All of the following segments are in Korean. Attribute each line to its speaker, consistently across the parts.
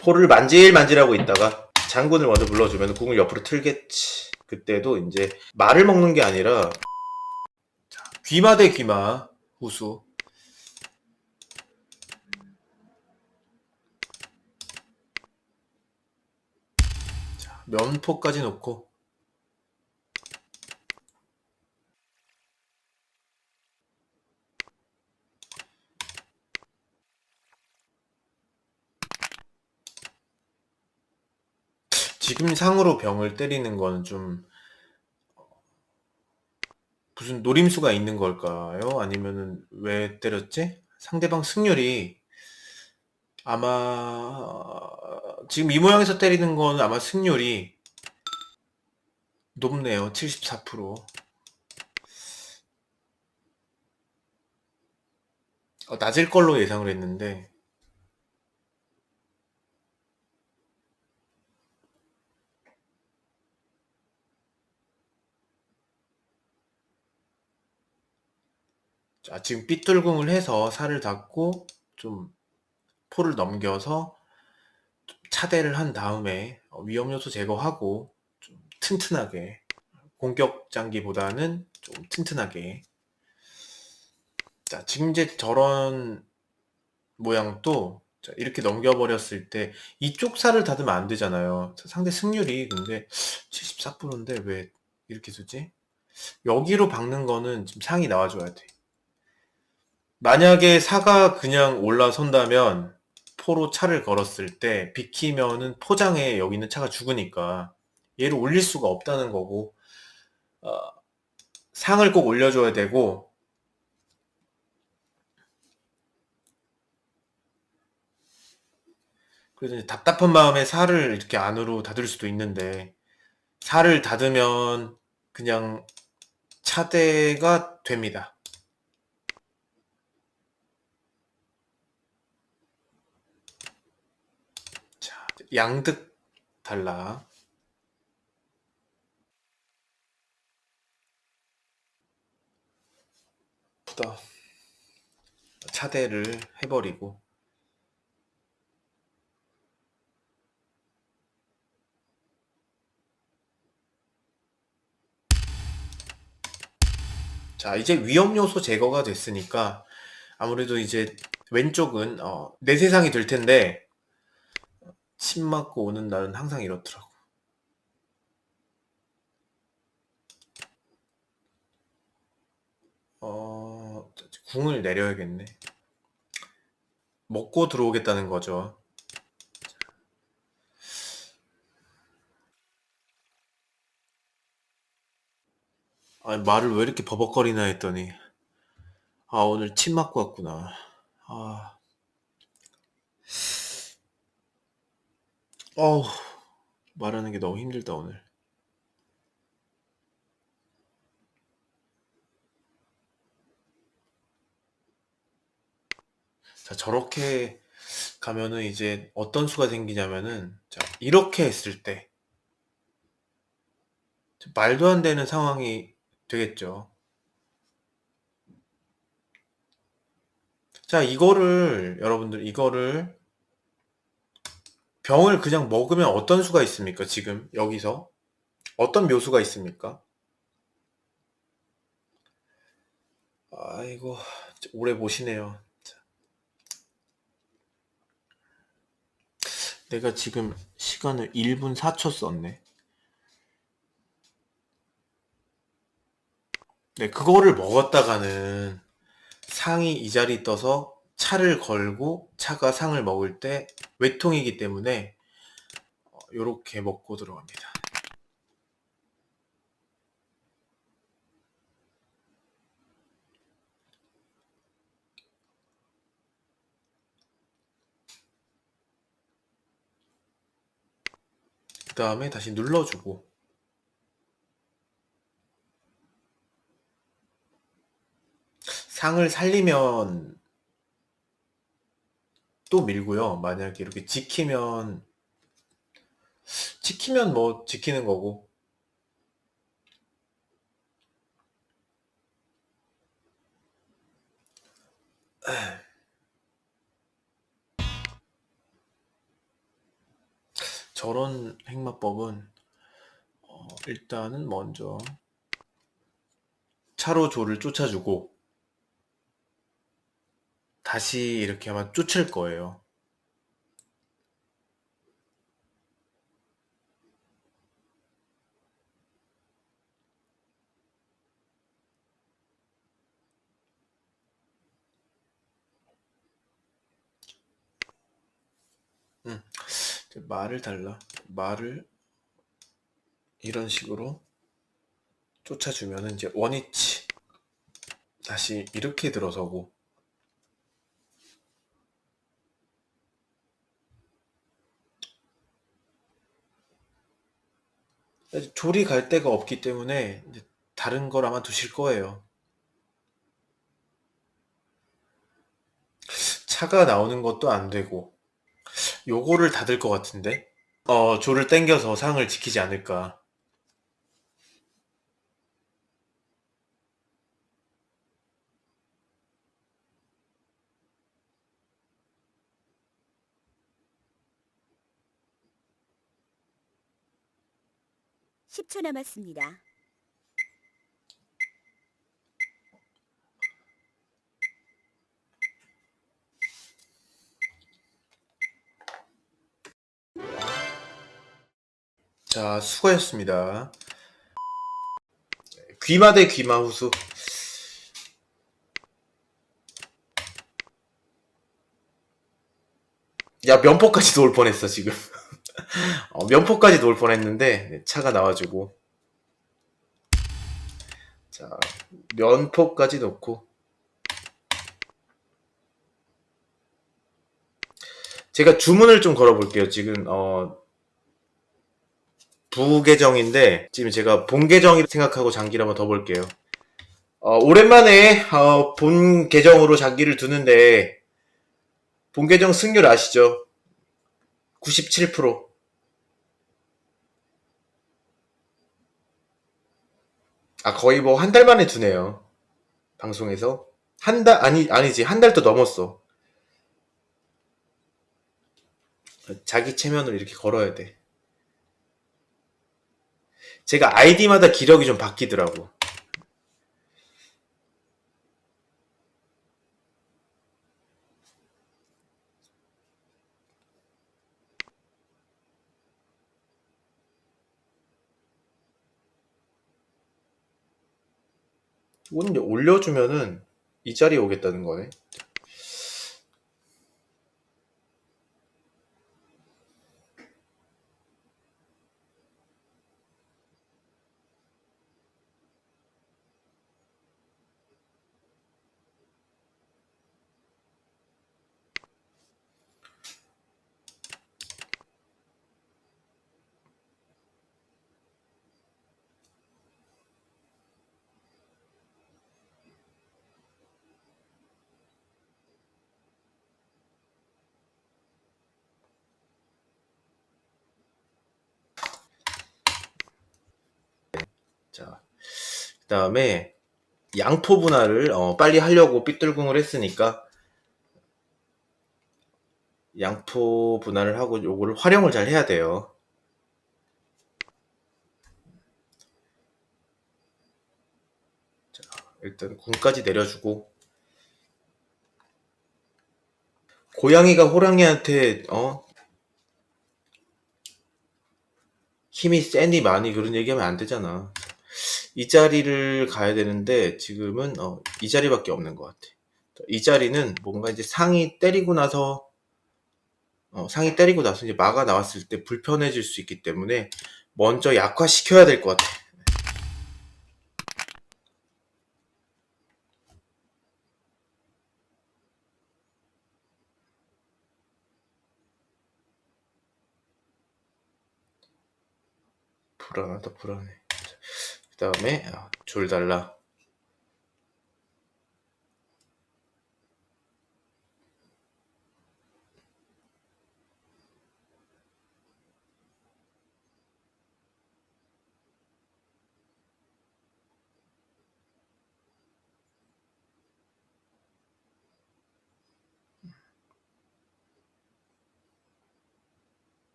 Speaker 1: 포를 만질만질하고 있다가 장군을 먼저 불러주면 궁을 옆으로 틀겠지. 그때도 이제 말을 먹는 게 아니라 자, 귀마 대 귀마 후수. 자, 면포까지 놓고 지금 상으로 병을 때리는 거는 좀 무슨 노림수가 있는 걸까요? 아니면은 왜 때렸지? 상대방 승률이 아마 지금 이 모양에서 때리는 건 아마 승률이 높네요. 74%. 어, 낮을 걸로 예상을 했는데 자, 지금 삐뚤궁을 해서 살을 닫고 좀 포를 넘겨서 좀 차대를 한 다음에 어, 위험 요소 제거하고 좀 튼튼하게 공격 장기보다는 좀 튼튼하게 자, 지금 이제 저런 모양도 자, 이렇게 넘겨버렸을 때 이쪽 살을 닫으면 안 되잖아요. 자, 상대 승률이 근데 74%인데 왜 이렇게 두지? 여기로 박는 거는 지금 상이 나와줘야 돼. 만약에 사가 그냥 올라선다면 포로 차를 걸었을 때 비키면은 포장에 여기 있는 차가 죽으니까 얘를 올릴 수가 없다는 거고 어, 상을 꼭 올려줘야 되고 그래서 답답한 마음에 살을 이렇게 안으로 닫을 수도 있는데 살을 닫으면 그냥 차대가 됩니다. 자, 양득 달라. 푸다. 차대를 해버리고. 자, 이제 위험 요소 제거가 됐으니까 아무래도 이제 왼쪽은 어, 내 세상이 될 텐데 침 맞고 오는 날은 항상 이렇더라고. 어, 궁을 내려야겠네. 먹고 들어오겠다는 거죠. 아니, 말을 왜 이렇게 버벅거리나 했더니, 아, 오늘 침 맞고 왔구나. 아, 어우, 말하는 게 너무 힘들다, 오늘. 자, 저렇게 가면은 이제 어떤 수가 생기냐면은, 자, 이렇게 했을 때, 말도 안 되는 상황이 되겠죠. 자, 이거를, 여러분들, 이거를, 병을 그냥 먹으면 어떤 수가 있습니까? 지금, 여기서. 어떤 묘수가 있습니까? 아이고, 오래 보시네요. 자. 내가 지금 시간을 1분 4초 썼네. 네, 그거를 먹었다가는 상이 이 자리 떠서 차를 걸고 차가 상을 먹을 때 외통이기 때문에 이렇게 먹고 들어갑니다. 그 다음에 다시 눌러주고 상을 살리면 또 밀고요. 만약에 이렇게 지키면 지키면 뭐 지키는 거고 저런 행마법은 어, 일단은 먼저 차로 조를 쫓아주고 다시 이렇게 아마 쫓을 거예요. 음, 말을 달라. 말을 이런 식으로 쫓아주면은 이제 원위치 다시 이렇게 들어서고 조리 갈 데가 없기 때문에 다른 걸 아마 두실 거예요. 차가 나오는 것도 안 되고 요거를 닫을 것 같은데 어 조를 땡겨서 상을 지키지 않을까
Speaker 2: 십초 남았습니다.
Speaker 1: 자 수고하셨습니다. 귀마 대 귀마 후수 야 면포까지 놓을 뻔했어 지금 어, 면포까지 놓을 뻔했는데 차가 나와주고 자 면포까지 놓고 제가 주문을 좀 걸어볼게요 지금 어 부계정인데 지금 제가 본계정이 생각하고 장기를 한번 더 볼게요 어, 오랜만에 어, 본 계정으로 장기를 두는데 본 계정 승률 아시죠? 97%. 아, 거의 뭐 한 달 만에 두네요. 방송에서. 한 달, 아니, 아니지. 한 달도 넘었어. 자기 체면을 이렇게 걸어야 돼. 제가 아이디마다 기력이 좀 바뀌더라고. 이건 이제 올려주면은 이 자리에 오겠다는 거네. 자, 그 다음에 양포 분할을 어, 빨리 하려고 삐뚤궁을 했으니까 양포 분할을 하고 요거를 활용을 잘 해야 돼요. 자, 일단 궁까지 내려주고 고양이가 호랑이한테 어 힘이 세니 많이 그런 얘기하면 안 되잖아. 이 자리를 가야 되는데 지금은 어, 이 자리밖에 없는 것 같아. 이 자리는 뭔가 이제 상이 때리고 나서 어, 상이 때리고 나서 이제 마가 나왔을 때 불편해질 수 있기 때문에 먼저 약화시켜야 될 것 같아. 불안하다 불안해. 그 다음에 아, 줄 달라.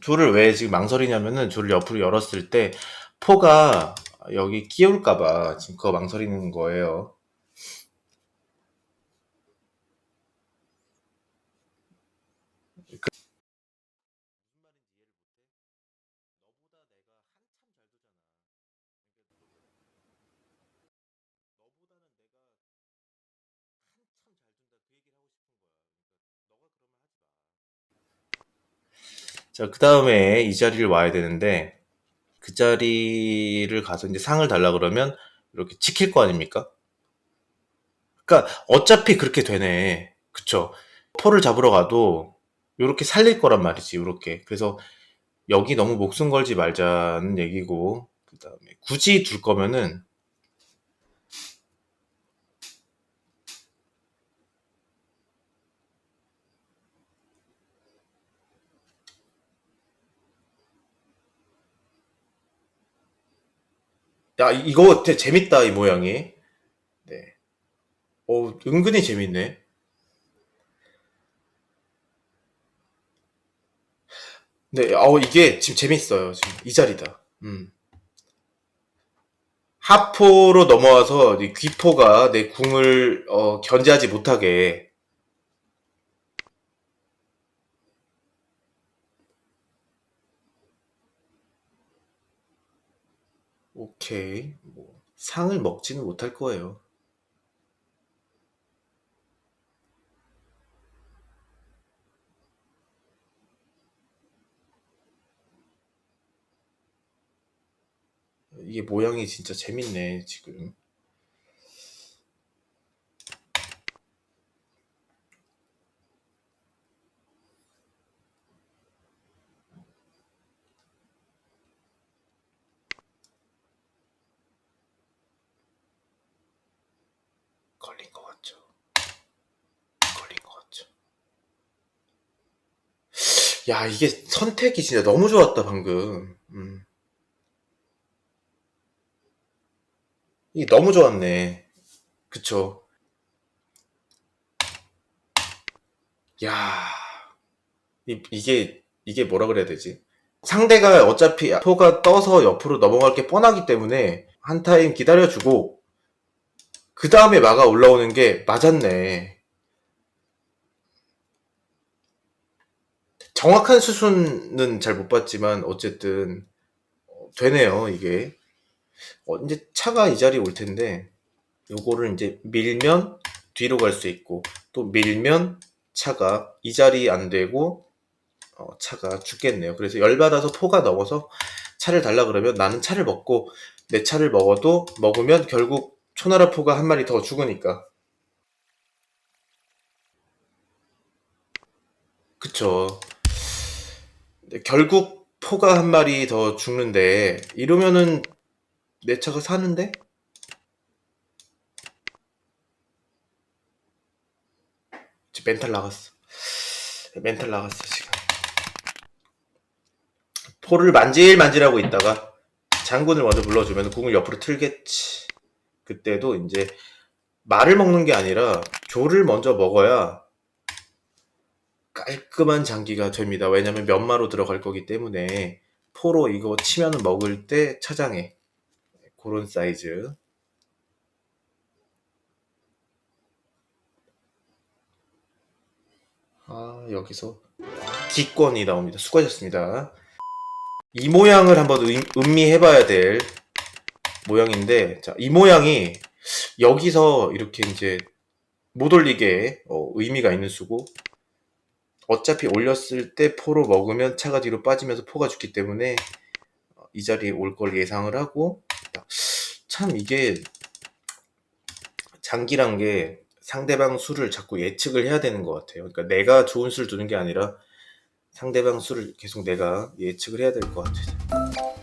Speaker 1: 줄을 왜 지금 망설이냐면은 줄을 옆으로 열었을 때 포가 여기 끼울까봐 지금 그거 망설이는 거예요. 자, 그 다음에 이 자리를 와야 되는데, 그 자리를 가서 이제 상을 달라 그러면 이렇게 지킬 거 아닙니까? 그러니까 어차피 그렇게 되네. 그쵸? 포를 잡으러 가도 이렇게 살릴 거란 말이지, 이렇게. 그래서 여기 너무 목숨 걸지 말자는 얘기고, 그 다음에 굳이 둘 거면은 야, 이- 이거 되게 재밌다, 이 모양이. 네. 어, 은근히 재밌네. 네, 어, 이게 지금 재밌어요. 지금 이 자리다. 음. 하포로 넘어와서 이 귀포가 내 궁을 어, 견제하지 못하게. 오케이. 뭐, 상을 먹지는 못할 거예요. 이게 모양이 진짜 재밌네, 지금. 걸린 것 같죠? 걸린 것 같죠? 야, 이게 선택이 진짜 너무 좋았다, 방금. 음. 이게 너무 좋았네. 그쵸? 야, 이, 이게, 이게 뭐라 그래야 되지? 상대가 어차피 포가 떠서 옆으로 넘어갈 게 뻔하기 때문에 한 타임 기다려주고, 그 다음에 마가 올라오는 게 맞았네. 정확한 수순은 잘 못 봤지만, 어쨌든, 어, 되네요, 이게. 어, 이제 차가 이 자리에 올 텐데, 요거를 이제 밀면 뒤로 갈 수 있고, 또 밀면 차가 이 자리 안 되고, 어, 차가 죽겠네요. 그래서 열받아서 포가 넘어서 차를 달라 그러면 나는 차를 먹고, 내 차를 먹어도, 먹으면 결국 초나라 포가 한 마리 더 죽으니까. 그쵸. 결국 포가 한 마리 더 죽는데, 이러면은 내 차가 사는데? 지금 멘탈 나갔어. 멘탈 나갔어, 지금. 포를 만질만질하고 있다가 장군을 먼저 불러주면 궁을 옆으로 틀겠지. 그때도 이제 말을 먹는 게 아니라 조를 먼저 먹어야 깔끔한 장기가 됩니다. 왜냐면 면마로 들어갈 거기 때문에 포로 이거 치면 먹을 때 차장해. 그런 사이즈. 아, 여기서 기권이 나옵니다. 수고하셨습니다. 이 모양을 한번 음, 음미해봐야 될 모양인데, 자, 이 모양이 여기서 이렇게 이제 못 올리게 어, 의미가 있는 수고, 어차피 올렸을 때 포로 먹으면 차가 뒤로 빠지면서 포가 죽기 때문에 어, 이 자리에 올 걸 예상을 하고, 참 이게 장기란 게 상대방 수를 자꾸 예측을 해야 되는 것 같아요. 그러니까 내가 좋은 수를 두는 게 아니라 상대방 수를 계속 내가 예측을 해야 될 것 같아요.